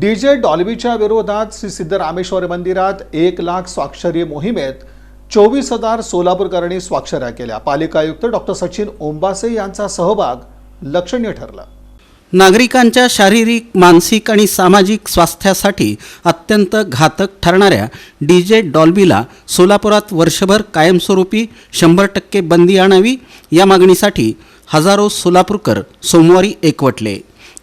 DJ डॉल्बीच्या विरोधात श्री सिद्धरामेश्वर मंदिरात एक लाख स्वाक्षरी मोहिमेत चोवीस हजार सोलापूरकरांनी स्वाक्षऱ्या केल्या. पालिका आयुक्त डॉक्टर सचिन ओंबासे यांचा सहभाग लक्षणीय ठरला. नागरिकांच्या शारीरिक मानसिक आणि सामाजिक स्वास्थ्यासाठी अत्यंत घातक ठरणाऱ्या डी जे डॉल्बीला सोलापुरात वर्षभर कायमस्वरूपी शंभर टक्के बंदी आणावी या मागणीसाठी हजारो सोलापूरकर सोमवारी एकवटले.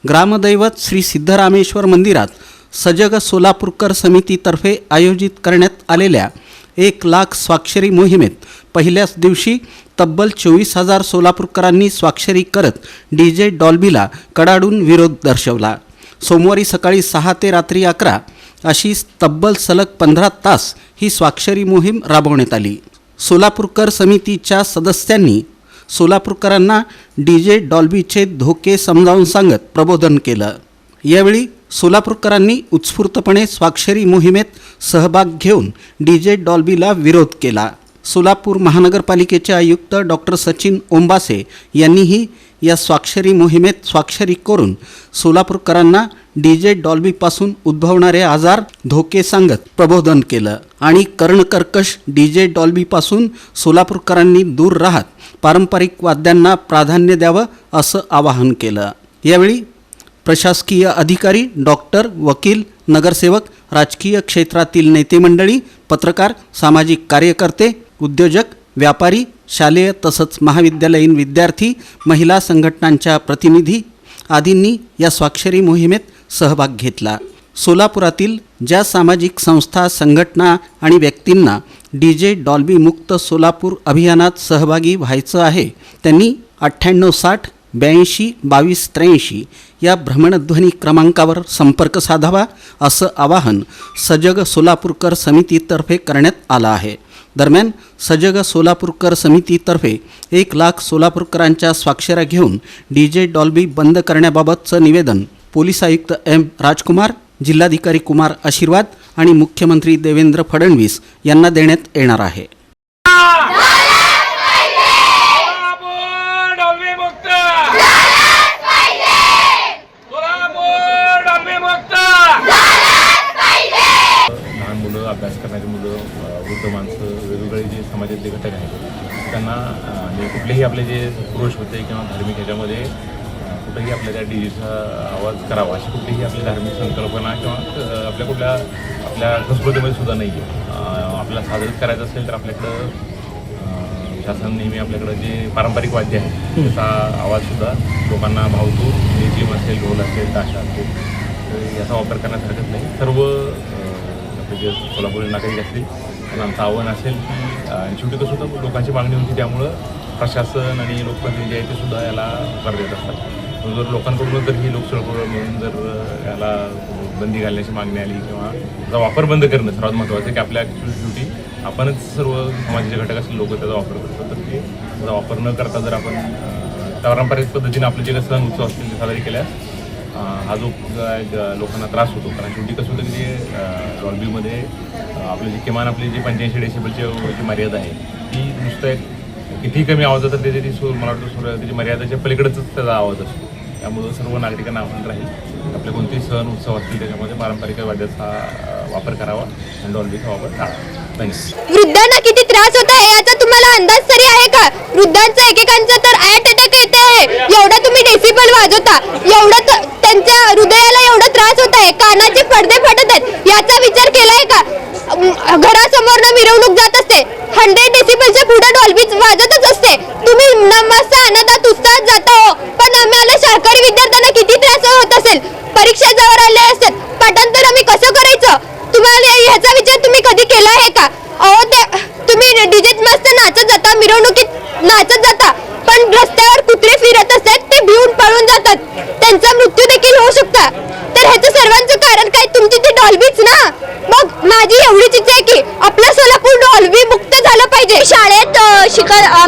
ग्रामदैवत श्री सिद्धरामेश्वर मंदिरात सजग सोलापूरकर समितीतर्फे आयोजित करण्यात आलेल्या एक लाख स्वाक्षरी मोहिमेत पहिल्याच दिवशी तब्बल चोवीस हजार सोलापूरकरांनी स्वाक्षरी करत डी जे डॉल्बीला कडाडून विरोध दर्शवला. सोमवारी सकाळी सहा ते रात्री अकरा अशी तब्बल सलग पंधरा तास ही स्वाक्षरी मोहीम राबवण्यात आली. सोलापूरकर समितीच्या सदस्यांनी सोलापूरकरांना डी जे डॉल्बीचे धोके समजावून सांगत प्रबोधन केलं. यावेळी सोलापूरकरांनी उत्स्फूर्तपणे स्वाक्षरी मोहिमेत सहभाग घेऊन डी जे डॉल्बीला विरोध केला. सोलापूर महानगरपालिकेचे आयुक्त डॉक्टर सचिन ओंबासे यांनीही या स्वाक्षरी मोहिमेत स्वाक्षरी करून सोलापूरकरांना डी जे डॉल्बीपासून उद्भवणारे आजार धोके सांगत प्रबोधन केलं. आणि कर्णकर्कश डी जे डॉल्बीपासून सोलापूरकरांनी दूर राहत पारंपरिक वाद्यांना प्राधान्य द्यावं असं आवाहन केलं. यावेळी प्रशासकीय अधिकारी डॉक्टर वकील नगरसेवक राजकीय क्षेत्रातील नेते मंडळी पत्रकार सामाजिक कार्यकर्ते उद्योजक व्यापारी शालेय तसंच महाविद्यालयीन विद्यार्थी महिला संघटनांच्या प्रतिनिधी आदींनी या स्वाक्षरी मोहिमेत सहभाग घेतला. सोलापुरातील ज्या सामाजिक संस्था संघटना आणि व्यक्तींना डी जे डॉल्बी मुक्त सोलापूर अभियानात सहभागी व्हायचं आहे त्यांनी अठ्ठ्याण्णव साठ ब्याऐंशी बावीस त्र्याऐंशी या भ्रमणध्वनी क्रमांकावर संपर्क साधावा असं आवाहन सजग सोलापूरकर समितीतर्फे करण्यात आलं आहे. दरम्यान सजग सोलापूरकर समितीतर्फे एक लाख सोलापूरकरांच्या स्वाक्षऱ्या घेऊन डी जे डॉल्बी बंद करण्याबाबतचं निवेदन पोलीस आयुक्त एम राजकुमार जिल्हाधिकारी कुमार आशीर्वाद आणि मुख्यमंत्री देवेंद्र फडणवीस यांना देण्यात येणार आहे सोलापूर डॉल्बी मुक्त सोलापूर डॉल्बी मुक्त लहान मुलं अभ्यास करणारी मुलं अ, वृद्ध माणसं वेगवेगळे जे समाजातले घटक आहेत त्यांना अ, म्हणजे कुठलेही आपले जे पुरुष होते किंवा धार्मिक ह्याच्यामध्ये कुठेही आपल्या त्या डीजेचा आवाज करावा अशी कुठलीही आपली धार्मिक संकल्पना किंवा आपल्या कुठल्या आपल्या संस्कृतीमध्ये सुद्धा नाही आहे आपल्याला साजरं करायचं असेल तर आपल्याकडं शासन नेहमी आपल्याकडं जे पारंपरिक वाद्य आहे त्याचा आवाजसुद्धा लोकांना भावतो. लेझिम असेल ढोल असेल ताशा असेल तर याचा वापर करण्यास हरकत नाही. सर्व आपले जे कोल्हापुरी नागरिक असतील त्यांना आमचं आव्हान असेल की शेवटी कसं होतं लोकांची मागणी होती. त्यामुळं प्रशासन आणि लोकप्रतिनिधी जे आहे ते सुद्धा याला कर देत असतात. जर लोकांकडून जर ही लोकसळपूर म्हणून जर याला बंदी घालण्याची मागणी आली किंवा त्याचा वापर बंद करणं सर्वात महत्त्वाचं आहे की आपल्या शेवटी आपणच सर्व समाजाचे घटक असलेले लोक त्याचा वापर करतात. तर ते त्याचा वापर न करता जर आपण पारंपरिक पद्धतीने आपले जे सण उत्सव असतील ते साजरे केल्यास हा जो लोकांना त्रास होतो. कारण शेवटी कसं होतं की जे डॉल्बीमध्ये आपले जे किमान आपली जी पंच्याऐंशी डेसिबलची जी मर्यादा आहे ती नुसतं एक कितीही कमी आवाज तर त्याची ती सूर मला वाटतं सूर त्याची मर्यादाच्या पलीकडेच त्याचा आवाज असतो. त्यामुळं सर्व नागरिकांना आव्हान राहील. आपले कोणतेही सण उत्सव असतील त्याच्यामध्ये पारंपरिक वाद्याचा वापर करावा आणि डॉल्बीचा वापर टाळावा. थँक्स वृद्धांना किती त्रास होत आहे? याचा तुम्हाला अंदाज तरी आहे का? वृद्धांचा एकेकांचा तर ॲट अटॅक येते आहे? एवढा तुम्ही डेसिबल वाजवता. एवढं त्यांच्या हृदयाला एवढा त्रास होत आहे. कानाचे पडदे फटत आहेत. याचा विचार केलाय का? घरासमोरनं मिरवणूक जात असते. हंड्रेड डेसिबलच्या पुढे डॉल्बी वाजतच असते. तुम्ही न- मस्त आनंदात उत्साहात जाता. हो पण आम्हाला सरकारी विद्यार्थ्यांना किती त्रास होत असेल? परीक्षा जवळ आल्या असतात पाठांतर आम्ही कसं करायचं? तुम्हाला ह्याचा विचार तुम्ही कधी केला आहे का? अहो ते तुम्ही डीजेत मस्त नाचत जाता मिरवणुकीत नाचत जाता. पण रस्त्यावर कुत्रे फिरत असतात ते भिवून पळून जातात. त्यांचा मृत्यू देखील होऊ शकता. तर ह्याचं सर्वांचं कारण काय? तुमची ती डॉल्बीच ना? मग माझी एवढी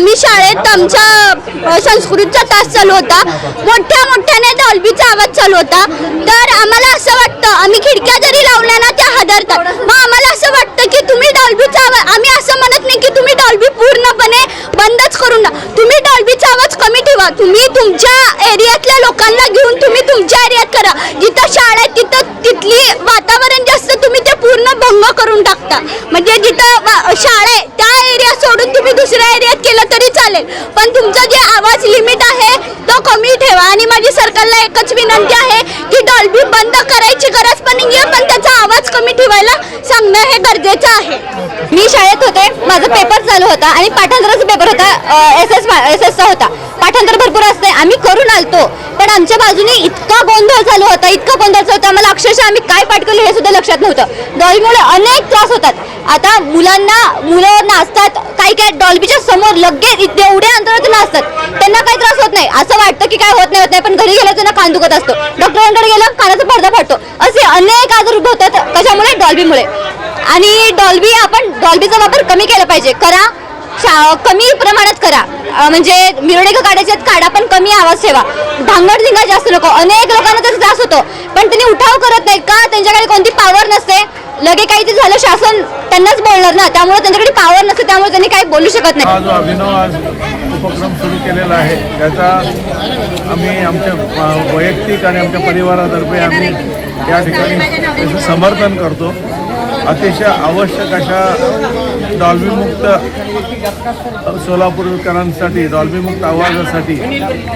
आम्ही शाळेत आमच्या संस्कृतचा तास चालू होता. मोठ्या मोठ्याने डॉल्बीचा आवाज चालू होता. तर आम्हाला असं वाटतं आम्ही खिडक्या जरी लावल्या ना त्या हादरतात. मग आम्हाला असं वाटतं की तुम्ही डॉल्बीचा आवाज आम्ही असं म्हणत नाही की तुम्ही डॉल्बी पूर्णपणे बंदच करून ना तुम्ही डॉल्बीचा आवाज कमी ठेवा. तुम्ही तुमच्या एरियातल्या लोकांना घेऊन तुम्ही तुमच्या एरियात करा. जिथं शाळा तिथं तिथली वातावरण जास्त तुम्ही ते पूर्ण भंग करून टाकता. म्हणजे जिथं शाळा आहे त्या एरिया सोडून तुम्ही दुसऱ्या एरियात पण तुमचा जे आवाज लिमिट आहे तो कमी ठेवा. आणि माझी सरकारला एकच विनंती आहे की डॉल्बी बंद करायची गरज पण नाही आहे पण त्याचा आवाज कमी ठेवायला सांगणं हे गरजेचं आहे. मी शाळेत होते माझा पेपर चालू होता आणि पाठांतराचा पेपर होता एस एस एस एसचा होता. पाठांतर भरपूर असते आम्ही करून आलतो. पण आमच्या बाजूने इतका गोंधळ चालू होता इतका गोंधळ चालू होता आम्हाला अक्षरशः आम्ही काय पाठ हे सुद्धा लक्षात नव्हतं. डॉल्बीमुळे अनेक त्रास होतात. आता मुलांना मुलं नाचतात काही काय डॉल्बीच्या समोर लगेच एवढ्या अंतरातून नाचतात. त्यांना काही त्रास होत नाही. असं वाटतं की काय होत नाही होत नाही पण घरी गेलं त्यांना कान दुखत असतो. डॉक्टरांकडे गेलं कानाचा पडदा फाटतो. असे अनेक आजार उद्भवतात कशामुळे? डॉल्बीमुळे. आणि डॉल्बी आपण डॉल्बीचा वापर कमी केला पाहिजे. करा. कमी प्रमाणात करा. म्हणजे मिरवणुका काढायच्या काढा पण कमी आवाज ठेवा. धांगड धिंगा जास्त नको. अनेक लोकांना त्याचा त्रास होतो. पण त्यांनी उठाव करत नाही का? त्यांच्याकडे कोणती पावर नसते. लगे काही ते झालं शासन त्यांनाच बोलणार ना. त्यामुळे त्यांच्याकडे पावर नसते त्यामुळे त्यांनी काही बोलू शकत नाही. हा जो अभिनव आज उपक्रम सुरू केलेला आहे त्याचा आम्ही आमच्या अ, वैयक्तिक आणि आमच्या परिवारातर्फे आम्ही या ठिकाणी त्याचं समर्थन करतो. अतिशय आवश्यक अशा डॉल्बीमुक्त सोलापूरकरांसाठी डॉल्बीमुक्त आवाजासाठी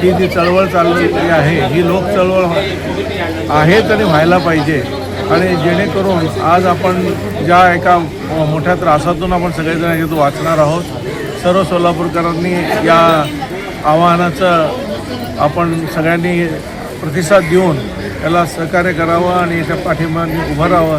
ही जी चळवळ चाललेली आहे ही लोक चळवळ आहेच आणि व्हायला पाहिजे. आणि जेणेकरून आज आपण ज्या एका मोठ्या त्रासातून आपण सगळेजण येतो वाचणार आहोत सर्व सोलापूरकरांनी या आव्हानाचं आपण सगळ्यांनी प्रतिसाद देऊन याला सहकार्य करावं आणि याच्या पाठिंबा उभं राहावं.